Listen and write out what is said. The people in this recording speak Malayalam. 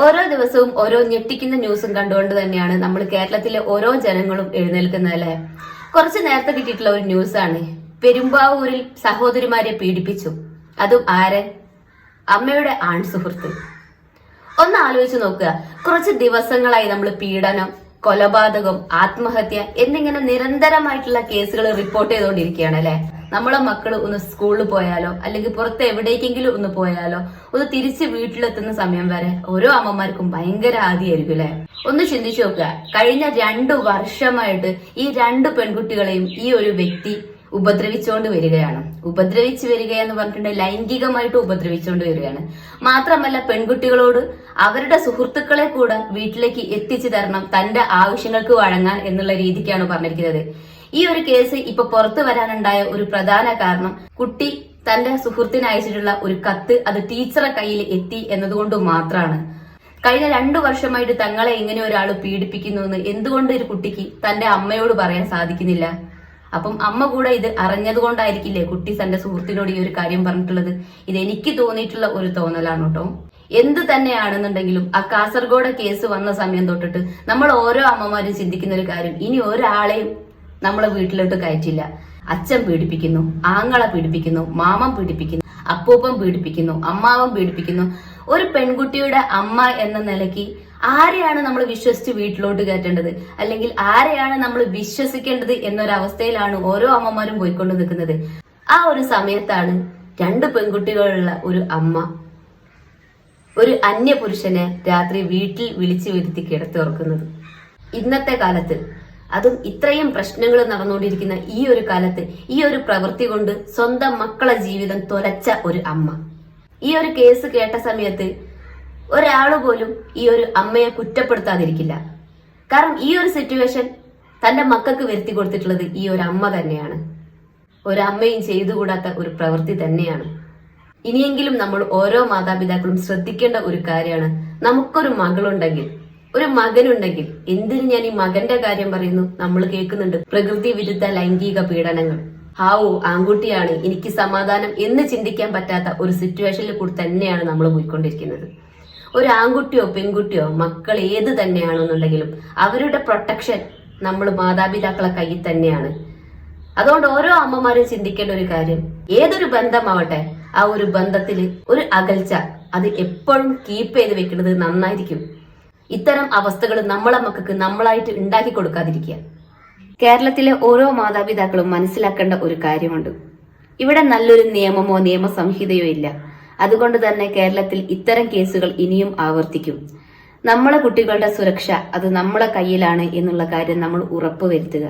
ഓരോ ദിവസവും ഓരോ ഞെട്ടിക്കുന്ന ന്യൂസും കണ്ടുകൊണ്ട് തന്നെയാണ് നമ്മൾ കേരളത്തിലെ ഓരോ ജനങ്ങളും എഴുന്നേൽക്കുന്നത് അല്ലെ? കുറച്ച് നേരത്തെ കിട്ടിയിട്ടുള്ള ഒരു ന്യൂസ് ആണ് പെരുമ്പാവൂരിൽ സഹോദരിമാരെ പീഡിപ്പിച്ചു. അതും ആര്? അമ്മയുടെ ആൺ സുഹൃത്ത് ഒന്ന് ആലോചിച്ച് നോക്കുക. കുറച്ച് ദിവസങ്ങളായി നമ്മൾ പീഡനം കൊലപാതകം ആത്മഹത്യ എന്നിങ്ങനെ നിരന്തരമായിട്ടുള്ള കേസുകൾ റിപ്പോർട്ട് ചെയ്തുകൊണ്ടിരിക്കുകയാണ് അല്ലെ? നമ്മളെ മക്കൾ ഒന്ന് സ്കൂളിൽ പോയാലോ അല്ലെങ്കിൽ പുറത്ത് എവിടേക്കെങ്കിലും ഒന്ന് പോയാലോ ഒന്ന് തിരിച്ച് വീട്ടിലെത്തുന്ന സമയം വരെ ഓരോ അമ്മമാർക്കും ഭയങ്കര ആദിയായിരിക്കും അല്ലെ? ഒന്ന് ചിന്തിച്ചു നോക്കുക. കഴിഞ്ഞ രണ്ടു വർഷമായിട്ട് ഈ രണ്ട് പെൺകുട്ടികളെയും ഈ ഒരു വ്യക്തി ഉപദ്രവിച്ചുകൊണ്ട് വരികയാണ്. ഉപദ്രവിച്ചു വരിക എന്ന് പറഞ്ഞിട്ടുണ്ടെങ്കിൽ ലൈംഗികമായിട്ട് ഉപദ്രവിച്ചുകൊണ്ട് വരികയാണ്. മാത്രമല്ല പെൺകുട്ടികളോട് അവരുടെ സുഹൃത്തുക്കളെ കൂടെ വീട്ടിലേക്ക് എത്തിച്ചു തരണം തന്റെ ആവശ്യങ്ങൾക്ക് വഴങ്ങാൻ എന്നുള്ള രീതിക്കാണ് പറഞ്ഞിരിക്കുന്നത്. ഈ ഒരു കേസ് ഇപ്പൊ പുറത്തു വരാനുണ്ടായ ഒരു പ്രധാന കാരണം കുട്ടി തന്റെ സുഹൃത്തിന് അയച്ചിട്ടുള്ള ഒരു കത്ത് അത് ടീച്ചറെ കയ്യിൽ എത്തി എന്നതുകൊണ്ട് മാത്രമാണ്. കഴിഞ്ഞ രണ്ടു വർഷമായിട്ട് തങ്ങളെ ഇങ്ങനെ ഒരാൾ പീഡിപ്പിക്കുന്നു എന്ന് എന്തുകൊണ്ട് ഒരു കുട്ടിക്ക് തന്റെ അമ്മയോട് പറയാൻ സാധിക്കുന്നില്ല? അപ്പം അമ്മ കൂടെ ഇത് അറിഞ്ഞതുകൊണ്ടായിരിക്കില്ലേ കുട്ടി തന്റെ സുഹൃത്തിനോട് ഈ ഒരു കാര്യം പറഞ്ഞിട്ടുള്ളത്? ഇത് എനിക്ക് തോന്നിയിട്ടുള്ള ഒരു തോന്നലാണ് കേട്ടോ. എന്ത് തന്നെയാണെന്നുണ്ടെങ്കിലും ആ കാസർഗോഡ് കേസ് വന്ന സമയം തൊട്ടിട്ട് നമ്മൾ ഓരോ അമ്മമാരും ചിന്തിക്കുന്ന ഒരു കാര്യം. ഇനി ഒരാളെയും നമ്മളെ വീട്ടിലോട്ട് കയറ്റില്ല. അച്ഛൻ പീഡിപ്പിക്കുന്നു ആങ്ങളെ പീഡിപ്പിക്കുന്നു മാമൻ പീഡിപ്പിക്കുന്നു. അപ്പൂപ്പൻ പീഡിപ്പിക്കുന്നു അമ്മാവൻ പീഡിപ്പിക്കുന്നു. ഒരു പെൺകുട്ടിയുടെ അമ്മ എന്ന നിലയ്ക്ക് ആരെയാണ് നമ്മൾ വിശ്വസിച്ച് വീട്ടിലോട്ട് കയറ്റേണ്ടത്? അല്ലെങ്കിൽ ആരെയാണ് നമ്മൾ വിശ്വസിക്കേണ്ടത് എന്നൊരവസ്ഥയിലാണ് ഓരോ അമ്മമാരും പോയിക്കൊണ്ട് നിൽക്കുന്നത്. ആ ഒരു സമയത്താണ് രണ്ട് പെൺകുട്ടികളുള്ള ഒരു അമ്മ ഒരു അന്യപുരുഷനെ രാത്രി വീട്ടിൽ വിളിച്ചു വരുത്തി കിടത്തി ഓർക്കുന്നത് ഇന്നത്തെ കാലത്ത് അതും ഇത്രയും പ്രശ്നങ്ങൾ നടന്നുകൊണ്ടിരിക്കുന്ന ഈ ഒരു കാലത്ത് ഈ ഒരു പ്രവൃത്തി കൊണ്ട് സ്വന്തം മക്കളെ ജീവിതം തുലച്ച ഒരു അമ്മ. ഈ ഒരു കേസ് കേട്ട സമയത്ത് ഒരാൾ പോലും ഈ ഒരു അമ്മയെ കുറ്റപ്പെടുത്താതിരിക്കില്ല. കാരണം ഈ ഒരു സിറ്റുവേഷൻ തന്റെ മക്കൾക്ക് വരുത്തി കൊടുത്തിട്ടുള്ളത് ഈ ഒരു അമ്മ തന്നെയാണ്. ഒരു ഒരമ്മയും ചെയ്തുകൂടാത്ത ഒരു പ്രവൃത്തി തന്നെയാണ്. ഇനിയെങ്കിലും നമ്മൾ ഓരോ മാതാപിതാക്കളും ശ്രദ്ധിക്കേണ്ട ഒരു കാര്യമാണ്. നമുക്കൊരു മകളുണ്ടെങ്കിൽ ഒരു മകനുണ്ടെങ്കിൽ എന്തിന് ഞാൻ ഈ മകന്റെ കാര്യം പറയുന്നു? നമ്മൾ കേൾക്കുന്നുണ്ട്. പ്രകൃതി വിരുദ്ധ ലൈംഗിക പീഡനങ്ങൾ. ഹാവോ ആൺകുട്ടിയാണ്. എനിക്ക് സമാധാനം എന്ന് ചിന്തിക്കാൻ പറ്റാത്ത ഒരു സിറ്റുവേഷനിൽ കൂടി തന്നെയാണ് നമ്മൾ പോയിക്കൊണ്ടിരിക്കുന്നത്. ഒരു ആൺകുട്ടിയോ പെൺകുട്ടിയോ മക്കൾ ഏത് തന്നെയാണെന്നുണ്ടെങ്കിലും അവരുടെ പ്രൊട്ടക്ഷൻ നമ്മൾ മാതാപിതാക്കളെ കയ്യിൽ തന്നെയാണ്. അതുകൊണ്ട് ഓരോ അമ്മമാരും ചിന്തിക്കേണ്ട ഒരു കാര്യം ഏതൊരു ബന്ധമാവട്ടെ ആ ഒരു ബന്ധത്തിൽ ഒരു അകൽച്ച അത് എപ്പോഴും കീപ്പ് ചെയ്ത് വെക്കുന്നത് നന്നായിരിക്കും. ഇത്തരം അവസ്ഥകൾ നമ്മളെ മക്കൾക്ക് നമ്മളായിട്ട് ഉണ്ടാക്കി കൊടുക്കാതിരിക്കുക. കേരളത്തിലെ ഓരോ മാതാപിതാക്കളും മനസ്സിലാക്കേണ്ട ഒരു കാര്യമുണ്ട്. ഇവിടെ നല്ലൊരു നിയമമോ നിയമസംഹിതയോ ഇല്ല. അതുകൊണ്ട് തന്നെ കേരളത്തിൽ ഇത്തരം കേസുകൾ ഇനിയും ആവർത്തിക്കും. നമ്മളെ കുട്ടികളുടെ സുരക്ഷ അത് നമ്മളെ കയ്യിലാണ് എന്നുള്ള കാര്യം നമ്മൾ ഉറപ്പുവരുത്തുക.